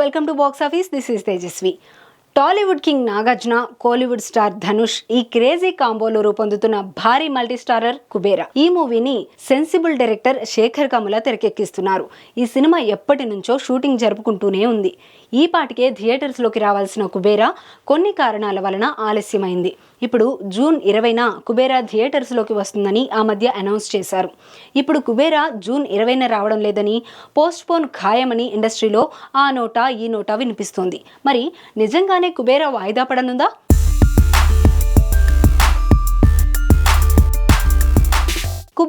Welcome to box office. This is Tejaswi. Tollywood king Nagarjuna Kollywood star Dhanush ఈ crazy కాంబోలో రూపొందుతున్న భారీ multistarrer Kubera. ఈ మూవీని సెన్సిబుల్ డైరెక్టర్ శేఖర్ కముల తెరకెక్కిస్తున్నారు. ఈ సినిమా ఎప్పటి నుంచో షూటింగ్ జరుపుకుంటూనే ఉంది. ఈ పాటికే థియేటర్స్లోకి రావాల్సిన కుబేరా కొన్ని కారణాల వలన ఆలస్యమైంది. ఇప్పుడు జూన్ ఇరవైన కుబేరా థియేటర్స్లోకి వస్తుందని ఆ మధ్య అనౌన్స్ చేశారు. ఇప్పుడు కుబేరా జూన్ ఇరవైన రావడం లేదని పోస్ట్ పోన్ ఖాయమని ఇండస్ట్రీలో ఆ నోటా ఈ నోటా వినిపిస్తోంది. మరి నిజంగానే కుబేరా వాయిదా పడనుందా?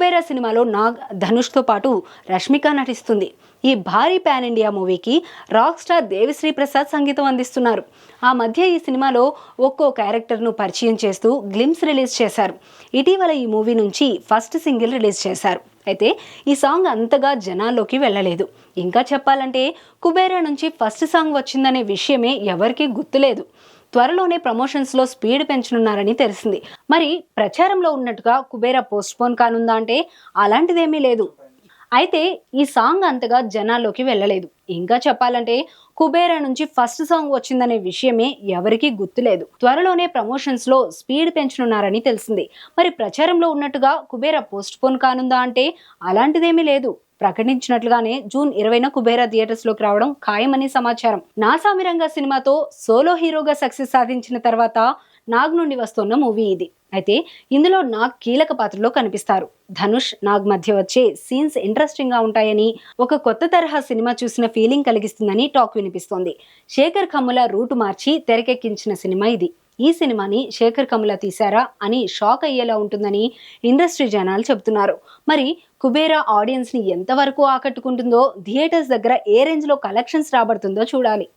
కుబేరా సినిమాలో నాగ్ ధనుష్తో పాటు రష్మిక నటిస్తుంది. ఈ భారీ పాన్ ఇండియా మూవీకి రాక్ స్టార్ దేవిశ్రీ ప్రసాద్ సంగీతం అందిస్తున్నారు. ఆ మధ్య ఈ సినిమాలో ఒక్కో క్యారెక్టర్ను పరిచయం చేస్తూ గ్లిమ్స్ రిలీజ్ చేశారు. ఇటీవల ఈ మూవీ నుంచి ఫస్ట్ సింగిల్ రిలీజ్ చేశారు. అయితే ఈ సాంగ్ అంతగా జనాల్లోకి వెళ్ళలేదు. ఇంకా చెప్పాలంటే కుబేరా నుంచి ఫస్ట్ సాంగ్ వచ్చిందనే విషయమే ఎవరికీ గుర్తులేదు. త్వరలోనే ప్రమోషన్స్లో స్పీడ్ పెంచనున్నారని తెలిసింది. మరి ప్రచారంలో ఉన్నట్టుగా కుబేరా పోస్ట్ పోన్ కానుందా అంటే అలాంటిదేమీ లేదు. అయితే ఈ సాంగ్ అంతగా జనాల్లోకి వెళ్ళలేదు. ఇంకా చెప్పాలంటే కుబేరా నుంచి ఫస్ట్ సాంగ్ వచ్చిందనే విషయమే ఎవరికీ గుర్తులేదు. త్వరలోనే ప్రమోషన్స్లో స్పీడ్ పెంచనున్నారని తెలిసింది. మరి ప్రచారంలో ఉన్నట్టుగా కుబేరా పోస్ట్ పోన్ కానుందా అంటే అలాంటిదేమీ లేదు. ప్రకటించినట్లుగానే జూన్ ఇరవైన కుబేరా థియేటర్స్లోకి రావడం ఖాయమని సమాచారం. నాసామిరంగా సినిమాతో సోలో హీరోగా సక్సెస్ సాధించిన తర్వాత నాగ్ నుండి వస్తున్న మూవీ ఇది. అయితే ఇందులో నాగ్ కీలక పాత్రలో కనిపిస్తారు. ధనుష్ నాగ్ మధ్య వచ్చే సీన్స్ ఇంట్రెస్టింగ్గా ఉంటాయని ఒక కొత్త తరహా సినిమా చూసిన ఫీలింగ్ కలిగిస్తుందని టాక్ వినిపిస్తోంది. శేఖర్ కమ్ముల రూటు మార్చి తెరకెక్కించిన సినిమా ఇది. ఈ సినిమాని శేఖర్ కమల తీశారా అని షాక్ అయ్యేలా ఉంటుందని ఇండస్ట్రీ జనాలు చెబుతున్నారు. మరి కుబేరా ఆడియన్స్ని ఎంతవరకు ఆకట్టుకుంటుందో థియేటర్స్ దగ్గర ఏ రేంజ్లో కలెక్షన్స్ రాబడుతుందో చూడాలి.